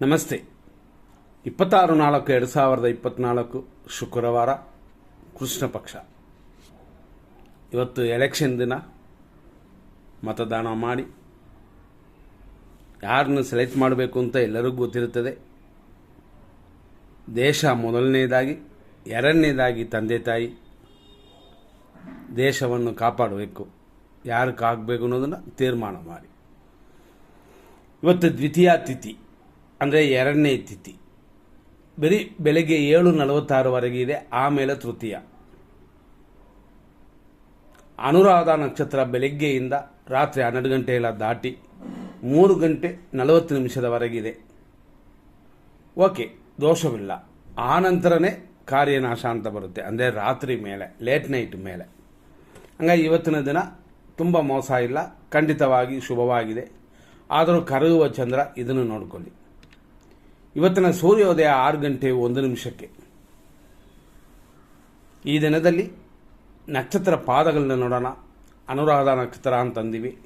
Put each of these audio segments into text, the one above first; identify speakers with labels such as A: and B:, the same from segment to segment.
A: ನಮಸ್ತೆ. ಇಪ್ಪತ್ತಾರು ನಾಲ್ಕು, ಎರಡು ಸಾವಿರದ ಇಪ್ಪತ್ತ್ನಾಲ್ಕು ಶುಕ್ರವಾರ ಕೃಷ್ಣ ಪಕ್ಷ. ಇವತ್ತು ಎಲೆಕ್ಷನ್ ದಿನ. ಮತದಾನ ಮಾಡಿ. ಯಾರನ್ನು ಸೆಲೆಕ್ಟ್ ಮಾಡಬೇಕು ಅಂತ ಎಲ್ಲರಿಗೂ ಗೊತ್ತಿರುತ್ತದೆ. ದೇಶ ಮೊದಲನೇದಾಗಿ, ಎರಡನೇದಾಗಿ ತಂದೆ ತಾಯಿ ದೇಶವನ್ನು ಕಾಪಾಡಬೇಕು. ಯಾರಕ್ಕಾಗಬೇಕು ಅನ್ನೋದನ್ನು ತೀರ್ಮಾನ ಮಾಡಿ. ಇವತ್ತು ದ್ವಿತೀಯ ತಿಥಿ. ಅಂದರೆ ಎರಡನೇ ತಿಥಿ. ಬರೀ ಬೆಳಗ್ಗೆ ಏಳು ನಲವತ್ತಾರವರೆಗೆ ಇದೆ ಆಮೇಲೆ ತೃತೀಯ. ಅನುರಾಧ ನಕ್ಷತ್ರ ಬೆಳಗ್ಗೆಯಿಂದ ರಾತ್ರಿ ಹನ್ನೆರಡು ಗಂಟೆ ಎಲ್ಲ ದಾಟಿ ಮೂರು ಗಂಟೆ ನಲವತ್ತು ನಿಮಿಷದವರೆಗಿದೆ ಓಕೆ, ದೋಷವಿಲ್ಲ. ಆ ನಂತರನೇ ಕಾರ್ಯನಾಶ ಅಂತ ಬರುತ್ತೆ. ಅಂದರೆ ರಾತ್ರಿ ಮೇಲೆ ಲೇಟ್ ನೈಟ್ ಮೇಲೆ. ಹಂಗಾಗಿ ಇವತ್ತಿನ ದಿನ ತುಂಬ ಮೋಸ ಇಲ್ಲ, ಖಂಡಿತವಾಗಿ ಶುಭವಾಗಿದೆ. ಆದರೂ ಕರಗುವ ಚಂದ್ರ ಇದನ್ನು ನೋಡಿಕೊಳ್ಳಿ. ಇವತ್ತಿನ ಸೂರ್ಯೋದಯ ಆರು ಗಂಟೆ ಒಂದು ನಿಮಿಷಕ್ಕೆ. ಈ ದಿನದಲ್ಲಿ ನಕ್ಷತ್ರ ಪಾದಗಳನ್ನ ನೋಡೋಣ. ಅನುರಾಧ ನಕ್ಷತ್ರ ಅಂತಂದಿವಿ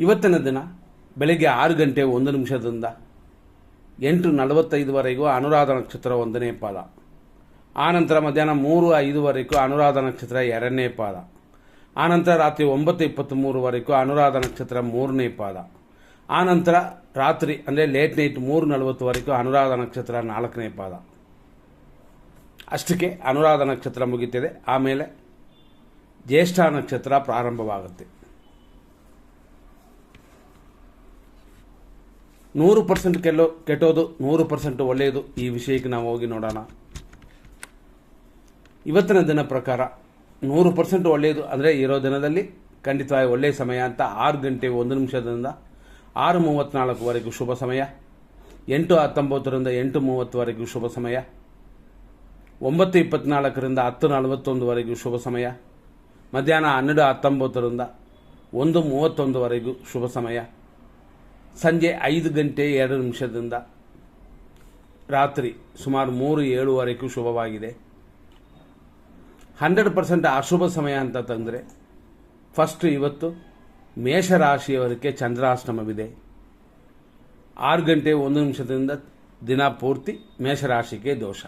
A: ಇವತ್ತಿನ ದಿನ ಬೆಳಗ್ಗೆ ಆರು ಗಂಟೆ ಒಂದು ನಿಮಿಷದಿಂದ ಎಂಟು ನಲವತ್ತೈದುವರೆಗೂ ಅನುರಾಧ ನಕ್ಷತ್ರ ಒಂದನೇ ಪಾದ. ಆನಂತರ ಮಧ್ಯಾಹ್ನ ಮೂರು ಐದುವರೆಗೂ ಅನುರಾಧ ನಕ್ಷತ್ರ ಎರಡನೇ ಪಾದ. ಆನಂತರ ರಾತ್ರಿ ಒಂಬತ್ತು ಇಪ್ಪತ್ತ್ಮೂರುವರೆಗೂ ಅನುರಾಧ ನಕ್ಷತ್ರ ಮೂರನೇ ಪಾದ. ಆನಂತರ ರಾತ್ರಿ, ಅಂದರೆ ಲೇಟ್ ನೈಟ್ ಮೂರು ನಲವತ್ತುವರೆಗೂ ಅನುರಾಧ ನಕ್ಷತ್ರ ನಾಲ್ಕನೇ ಪಾದ. ಅಷ್ಟಕ್ಕೆ ಅನುರಾಧ ನಕ್ಷತ್ರ ಮುಗಿತದೆ. ಆಮೇಲೆ ಜ್ಯೇಷ್ಠ ನಕ್ಷತ್ರ ಪ್ರಾರಂಭವಾಗುತ್ತೆ. ನೂರು ಪರ್ಸೆಂಟ್ ಕೆಲ್ಲೋ ಕೆಟ್ಟೋದು, ನೂರು ಪರ್ಸೆಂಟ್ ಒಳ್ಳೆಯದು. ಈ ವಿಷಯಕ್ಕೆ ನಾವು ಹೋಗಿ ನೋಡೋಣ. ಇವತ್ತಿನ ದಿನ ಪ್ರಕಾರ ನೂರು ಪರ್ಸೆಂಟ್ ಒಳ್ಳೆಯದು ಅಂದರೆ ಇರೋ ದಿನದಲ್ಲಿ ಖಂಡಿತವಾಗಿ ಒಳ್ಳೆಯ ಸಮಯ ಅಂತ ಆರು ಗಂಟೆ ಒಂದು ನಿಮಿಷದಿಂದ ಆರು ಮೂವತ್ತ್ನಾಲ್ಕುವರೆಗೂ ಶುಭ ಸಮಯ. ಎಂಟು ಹತ್ತೊಂಬತ್ತರಿಂದ ಎಂಟು ಮೂವತ್ತುವರೆಗೂ ಶುಭ ಸಮಯ. ಒಂಬತ್ತು ಇಪ್ಪತ್ನಾಲ್ಕರಿಂದ ಹತ್ತು ನಲವತ್ತೊಂದುವರೆಗೂ ಶುಭ ಸಮಯ. ಮಧ್ಯಾಹ್ನ ಹನ್ನೆರಡು ಹತ್ತೊಂಬತ್ತರಿಂದ ಒಂದು ಮೂವತ್ತೊಂದುವರೆಗೂ ಶುಭ ಸಮಯ. ಸಂಜೆ ಐದು ಗಂಟೆ ಎರಡು ನಿಮಿಷದಿಂದ ರಾತ್ರಿ ಸುಮಾರು ಮೂರು ಏಳುವರೆಗೂ ಶುಭವಾಗಿದೆ. ಹಂಡ್ರೆಡ್ ಪರ್ಸೆಂಟ್ ಅಶುಭ ಸಮಯ ಅಂತ ತಂದರೆ ಫಸ್ಟ್ ಇವತ್ತು ಮೇಷರಾಶಿಯವರಿಗೆ ಚಂದ್ರಾಷ್ಟಮವಿದೆ. ಆರು ಗಂಟೆ ಒಂದು ನಿಮಿಷದಿಂದ ದಿನ ಪೂರ್ತಿ ಮೇಷರಾಶಿಗೆ ದೋಷ.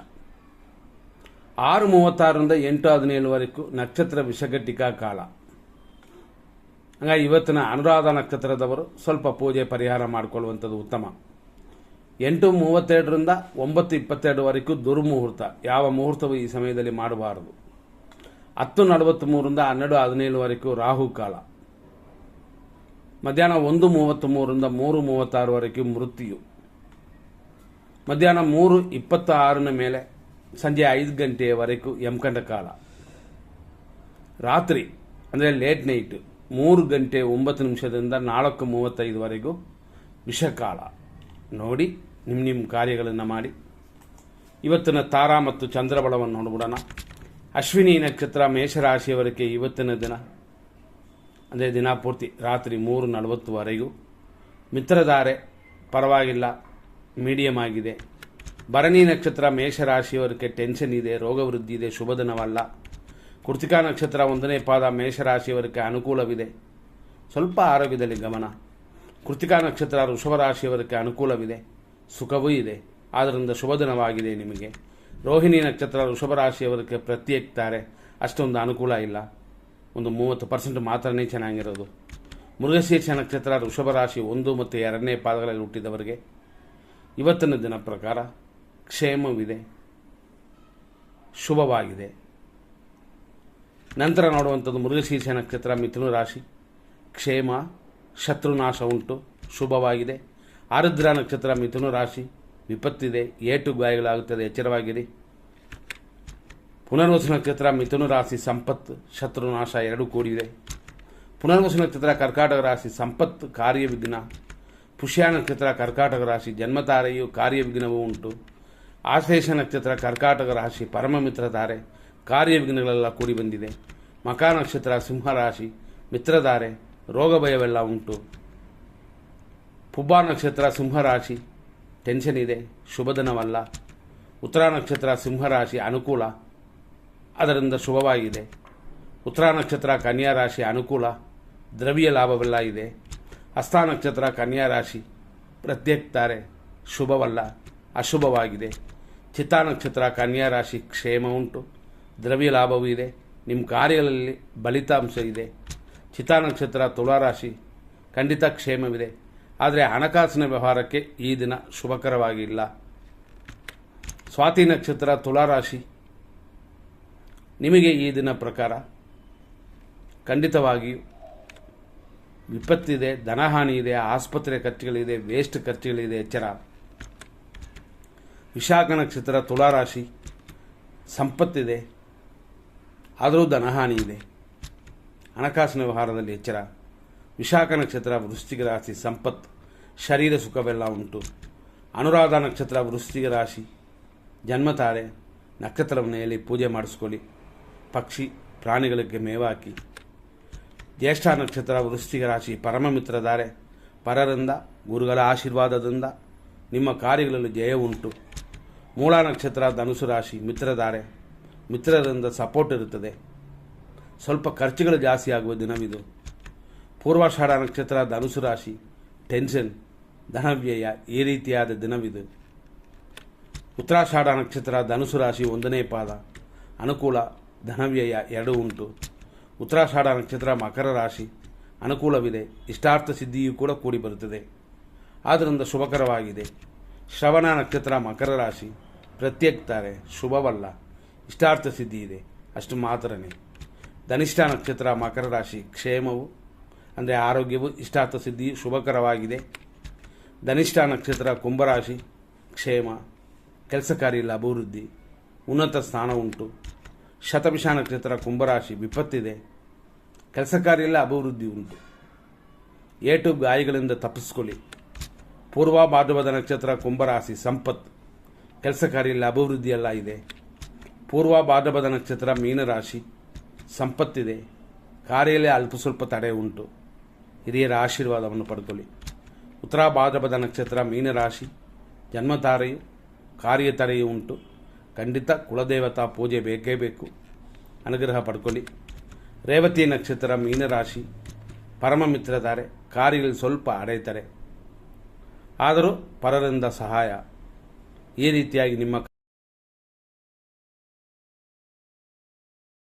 A: ಆರು ಮೂವತ್ತಾರರಿಂದ ಎಂಟು ಹದಿನೇಳುವರೆಗೂ ನಕ್ಷತ್ರ ವಿಷಘಟಿಕಾ ಕಾಲ. ಹಾಗಾಗಿ ಇವತ್ತಿನ ಅನುರಾಧ ನಕ್ಷತ್ರದವರು ಸ್ವಲ್ಪ ಪೂಜೆ ಪರಿಹಾರ ಮಾಡಿಕೊಳ್ಳುವಂಥದ್ದು ಉತ್ತಮ. ಎಂಟು ಮೂವತ್ತೆರಡರಿಂದ ಒಂಬತ್ತು ಇಪ್ಪತ್ತೆರಡುವರೆಗೂ ದುರ್ಮುಹೂರ್ತ. ಯಾವ ಮುಹೂರ್ತವು ಈ ಸಮಯದಲ್ಲಿ ಮಾಡಬಾರದು. ಹತ್ತು ನಲವತ್ತ್ಮೂರರಿಂದ ಹನ್ನೆರಡು ಹದಿನೇಳುವರೆಗೂ ರಾಹು ಕಾಲ. ಮಧ್ಯಾಹ್ನ ಒಂದು ಮೂವತ್ತ್ಮೂರರಿಂದ ಮೂರು ಮೂವತ್ತಾರುವರೆಗೆ ಮೃತ್ಯು. ಮಧ್ಯಾಹ್ನ ಮೂರು ಇಪ್ಪತ್ತ ಆರನ ಮೇಲೆ ಸಂಜೆ ಐದು ಗಂಟೆಯವರೆಗೂ ಎಂಕಂಡ ಕಾಲ. ರಾತ್ರಿ, ಅಂದರೆ ಲೇಟ್ ನೈಟ್ ಮೂರು ಗಂಟೆ ಒಂಬತ್ತು ನಿಮಿಷದಿಂದ ನಾಲ್ಕು ಮೂವತ್ತೈದುವರೆಗೂ ವಿಷಕಾಲ ನೋಡಿ ನಿಮ್ಮ ನಿಮ್ಮ ಕಾರ್ಯಗಳನ್ನು ಮಾಡಿ. ಇವತ್ತಿನ ತಾರಾ ಮತ್ತು ಚಂದ್ರಬಳವನ್ನು ನೋಡ್ಬಿಡೋಣ. ಅಶ್ವಿನಿ ನಕ್ಷತ್ರ ಮೇಷರಾಶಿಯವರಿಗೆ ಇವತ್ತಿನ ದಿನ. ಅಂದರೆ ದಿನ ಪೂರ್ತಿ ರಾತ್ರಿ ಮೂರು ನಲವತ್ತುವರೆಗೂ. ಮಿತ್ರಧಾರೆ, ಪರವಾಗಿಲ್ಲ ಮೀಡಿಯಮ್ ಆಗಿದೆ. ಭರಣಿ ನಕ್ಷತ್ರ ಮೇಷರಾಶಿಯವರಿಗೆ ಟೆನ್ಷನ್ ಇದೆ ರೋಗ ವೃದ್ಧಿ ಇದೆ ಶುಭ ದಿನವಲ್ಲ. ಕೃತಿಕಾ ನಕ್ಷತ್ರ ಒಂದನೇ ಪಾದ ಮೇಷರಾಶಿಯವರಿಗೆ ಅನುಕೂಲವಿದೆ. ಸ್ವಲ್ಪ ಆರೋಗ್ಯದಲ್ಲಿ ಗಮನ. ಕೃತಿಕಾ ನಕ್ಷತ್ರ ವೃಷಭ ರಾಶಿಯವರಿಗೆ ಅನುಕೂಲವಿದೆ. ಸುಖವೂ ಇದೆ. ಆದ್ದರಿಂದ ಶುಭ ದಿನವಾಗಿದೆ ನಿಮಗೆ. ರೋಹಿಣಿ ನಕ್ಷತ್ರ ವೃಷಭ ರಾಶಿಯವರಿಗೆ ಪ್ರತ್ಯೇಕ್ತಾರೆ. ಅಷ್ಟೊಂದು ಅನುಕೂಲ ಇಲ್ಲ. ಒಂದು ಮೂವತ್ತು ಪರ್ಸೆಂಟ್ ಮಾತ್ರನೇ ಚೆನ್ನಾಗಿರೋದು. ಮೃಗಶೀರ್ಷ ನಕ್ಷತ್ರ ಋಷಭ ರಾಶಿ ಒಂದು ಮತ್ತು ಎರಡನೇ ಪಾದಗಳಲ್ಲಿ ಹುಟ್ಟಿದವರಿಗೆ ಇವತ್ತಿನ ದಿನ ಪ್ರಕಾರ ಕ್ಷೇಮವಿದೆ. ಶುಭವಾಗಿದೆ. ನಂತರ ನೋಡುವಂಥದ್ದು ಮೃಗಶೀರ್ಷ ನಕ್ಷತ್ರ ಮಿಥುನ ರಾಶಿ. ಕ್ಷೇಮ, ಶತ್ರುನಾಶ ಉಂಟು, ಶುಭವಾಗಿದೆ. ಆರುದ್ರ ನಕ್ಷತ್ರ, ಮಿಥುನ ರಾಶಿ, ವಿಪತ್ತಿದೆ, ಏಟು ಗಾಯಗಳಾಗುತ್ತದೆ, ಎಚ್ಚರವಾಗಿರಿ. ಪುನರ್ವಸು ನಕ್ಷತ್ರ ಮಿಥುನ ರಾಶಿ ಸಂಪತ್ತು ಶತ್ರುನಾಶ ಎರಡೂ ಕೂಡಿದೆ. ಪುನರ್ವಸು ನಕ್ಷತ್ರ ಕರ್ಕಾಟಕ ರಾಶಿ ಸಂಪತ್ತು ಕಾರ್ಯವಿಘ್ನ. ಪುಷ್ಯ ನಕ್ಷತ್ರ ಕರ್ಕಾಟಕ ರಾಶಿ ಜನ್ಮತಾರೆಯು ಕಾರ್ಯವಿಘ್ನವೂ ಉಂಟು. ಆಶ್ಲೇಷ ನಕ್ಷತ್ರ ಕರ್ಕಾಟಕ ರಾಶಿ ಪರಮ ತಾರೆ. ಕಾರ್ಯವಿಘ್ನಗಳೆಲ್ಲ ಕೂಡಿ ಬಂದಿದೆ. ಮಕ ನಕ್ಷತ್ರ ಸಿಂಹರಾಶಿ ಮಿತ್ರಧಾರೆ ರೋಗ ಭಯವೆಲ್ಲ ಉಂಟು. ಪುಬ್ಬ ನಕ್ಷತ್ರ ಸಿಂಹರಾಶಿ ಟೆನ್ಷನ್ ಇದೆ. ಶುಭದನವಲ್ಲ ಉತ್ತರ ನಕ್ಷತ್ರ ಸಿಂಹರಾಶಿ ಅನುಕೂಲ. ಅದರಿಂದ ಶುಭವಾಗಿದೆ. ಉತ್ತರ ನಕ್ಷತ್ರ, ಕನ್ಯಾ ರಾಶಿ ಅನುಕೂಲ, ದ್ರವ್ಯ ಲಾಭವೆಲ್ಲ ಇದೆ. ಹಸ್ತ ನಕ್ಷತ್ರ, ಕನ್ಯಾ ರಾಶಿ ಪ್ರತ್ಯೇಕ್ತಾರೆ, ಶುಭವಲ್ಲ, ಅಶುಭವಾಗಿದೆ. ಚಿತ್ತಾ ನಕ್ಷತ್ರ, ಕನ್ಯಾ ರಾಶಿ ಕ್ಷೇಮ ಉಂಟು, ದ್ರವ್ಯ ಲಾಭವೂ ಇದೆ ನಿಮ್ಮ ಕಾರ್ಯಗಳಲ್ಲಿ ಫಲಿತಾಂಶ ಇದೆ. ಚಿತ್ತಾ ನಕ್ಷತ್ರ ತುಲಾರಾಶಿ ಖಂಡಿತ ಕ್ಷೇಮವಿದೆ, ಆದರೆ ಹಣಕಾಸಿನ ವ್ಯವಹಾರಕ್ಕೆ ಈ ದಿನ ಶುಭಕರವಾಗಿಲ್ಲ. ಸ್ವಾತಿ ನಕ್ಷತ್ರ ತುಲಾರಾಶಿ ನಿಮಗೆ ಈ ದಿನ ಪ್ರಕಾರ ಖಂಡಿತವಾಗಿ ವಿಪತ್ತಿದೆ ಧನಹಾನಿ ಇದೆ, ಆಸ್ಪತ್ರೆ ಖರ್ಚುಗಳಿದೆ ವೇಸ್ಟ್ ಖರ್ಚುಗಳಿದೆ, ಎಚ್ಚರ. ವಿಶಾಖ ನಕ್ಷತ್ರ ತುಲಾರಾಶಿ ಸಂಪತ್ತಿದೆ, ಆದರೂ ಧನಹಾನಿ ಇದೆ. ಹಣಕಾಸಿನ ವ್ಯವಹಾರದಲ್ಲಿ ಎಚ್ಚರ. ವಿಶಾಖ ನಕ್ಷತ್ರ ವೃಶ್ಚಿಕ ರಾಶಿ ಸಂಪತ್ತು ಶರೀರ ಸುಖವೆಲ್ಲ ಉಂಟು. ಅನುರಾಧ ನಕ್ಷತ್ರ ವೃಶ್ಚಿಕ ರಾಶಿ, ಜನ್ಮತಾರೆ. ನಕ್ಷತ್ರ ಮನೆಯಲ್ಲಿ ಪೂಜೆ ಮಾಡಿಸ್ಕೊಳ್ಳಿ. ಪಕ್ಷಿ ಪ್ರಾಣಿಗಳಿಗೆ ಮೇವಾಕಿ. ಜ್ಯೇಷ್ಠ ನಕ್ಷತ್ರ ವೃಶ್ಚಿಕ ರಾಶಿ ಪರಮ ಮಿತ್ರಧಾರೆ. ಪರರಿಂದ, ಗುರುಗಳ ಆಶೀರ್ವಾದದಿಂದ ನಿಮ್ಮ ಕಾರ್ಯಗಳಲ್ಲಿ ಜಯ ಉಂಟು. ಮೂಲ ನಕ್ಷತ್ರ ಧನುಸು ರಾಶಿ ಮಿತ್ರಧಾರೆ. ಮಿತ್ರರಿಂದ ಸಪೋರ್ಟ್ ಇರುತ್ತದೆ. ಸ್ವಲ್ಪ ಖರ್ಚುಗಳು ಜಾಸ್ತಿ ಆಗುವ ದಿನವಿದು. ಪೂರ್ವಾಷಾಢ ನಕ್ಷತ್ರ ಧನುಸು ರಾಶಿ ಟೆನ್ಷನ್ ಧನವ್ಯಯ ಈ ರೀತಿಯಾದ ದಿನವಿದು. ಉತ್ತರಾಷಾಢ ನಕ್ಷತ್ರ ಧನುಸು ರಾಶಿ ಒಂದನೇ ಪಾದ. ಅನುಕೂಲ ಧನವ್ಯಯ ಎರಡೂ ಉಂಟು. ಉತ್ತರಾಷಾಢ ನಕ್ಷತ್ರ ಮಕರ ರಾಶಿ. ಅನುಕೂಲವಿದೆ. ಇಷ್ಟಾರ್ಥ ಸಿದ್ಧಿಯೂ ಕೂಡ ಕೂಡಿ ಬರುತ್ತದೆ. ಆದ್ದರಿಂದ ಶುಭಕರವಾಗಿದೆ. ಶ್ರವಣ ನಕ್ಷತ್ರ ಮಕರ ರಾಶಿ. ಪ್ರತ್ಯೇಕ್ತಾರೆ. ಶುಭವಲ್ಲ. ಇಷ್ಟಾರ್ಥ ಸಿದ್ಧಿ ಇದೆ ಅಷ್ಟು ಮಾತ್ರನೇ. ಧನಿಷ್ಠ ನಕ್ಷತ್ರ ಮಕರ ರಾಶಿ ಕ್ಷೇಮವು, ಅಂದರೆ ಆರೋಗ್ಯವು, ಇಷ್ಟಾರ್ಥ ಸಿದ್ಧಿ ಶುಭಕರವಾಗಿದೆ. ಧನಿಷ್ಠ ನಕ್ಷತ್ರ ಕುಂಭರಾಶಿ ಕ್ಷೇಮ. ಕೆಲಸ ಕಾರ್ಯ ಅಭಿವೃದ್ಧಿ. ಉನ್ನತ ಸ್ಥಾನ ಉಂಟು. ಶತಭಿಷ ನಕ್ಷತ್ರ ಕುಂಭರಾಶಿ ವಿಪತ್ತಿದೆ. ಕೆಲಸ ಕಾರ್ಯದಲ್ಲಿ ಅಭಿವೃದ್ಧಿ ಉಂಟು. ಏಟು ಗಾಯಗಳಿಂದ ತಪ್ಪಿಸ್ಕೊಳ್ಳಿ. ಪೂರ್ವ ಭಾದ್ರಪದ ನಕ್ಷತ್ರ ಕುಂಭರಾಶಿ ಸಂಪತ್ತು. ಕೆಲಸ ಕಾರ್ಯದಲ್ಲಿ ಅಭಿವೃದ್ಧಿ ಎಲ್ಲ ಇದೆ. ಪೂರ್ವ ಭಾದ್ರಪದ ನಕ್ಷತ್ರ ಮೀನರಾಶಿ ಸಂಪತ್ತಿದೆ. ಕಾರ್ಯಲ್ಲೇ ಅಲ್ಪ ಸ್ವಲ್ಪ ತಡೆ ಉಂಟು. ಹಿರಿಯರ ಆಶೀರ್ವಾದವನ್ನು ಪಡ್ಕೊಳ್ಳಿ. ಉತ್ತರ ಭಾದ್ರಪದ ನಕ್ಷತ್ರ ಮೀನರಾಶಿ ಜನ್ಮತಾರೆಯು ಕಾರ್ಯತಾರೆಯು ಉಂಟು. ಖಂಡಿತ ಕುಲದೇವತಾ ಪೂಜೆ ಬೇಕೇ ಬೇಕು. ಅನುಗ್ರಹ ಪಡ್ಕೊಳ್ಳಿ. ರೇವತಿ ನಕ್ಷತ್ರ ಮೀನರಾಶಿ ಪರಮ ಮಿತ್ರತಾರೆ ಕಾರ್ಯಗಳು ಸ್ವಲ್ಪ ಅಡೆಯುತ್ತಾರೆ ಆದರೂ ಪರರಿಂದ ಸಹಾಯ. ಈ ರೀತಿಯಾಗಿ ನಿಮ್ಮ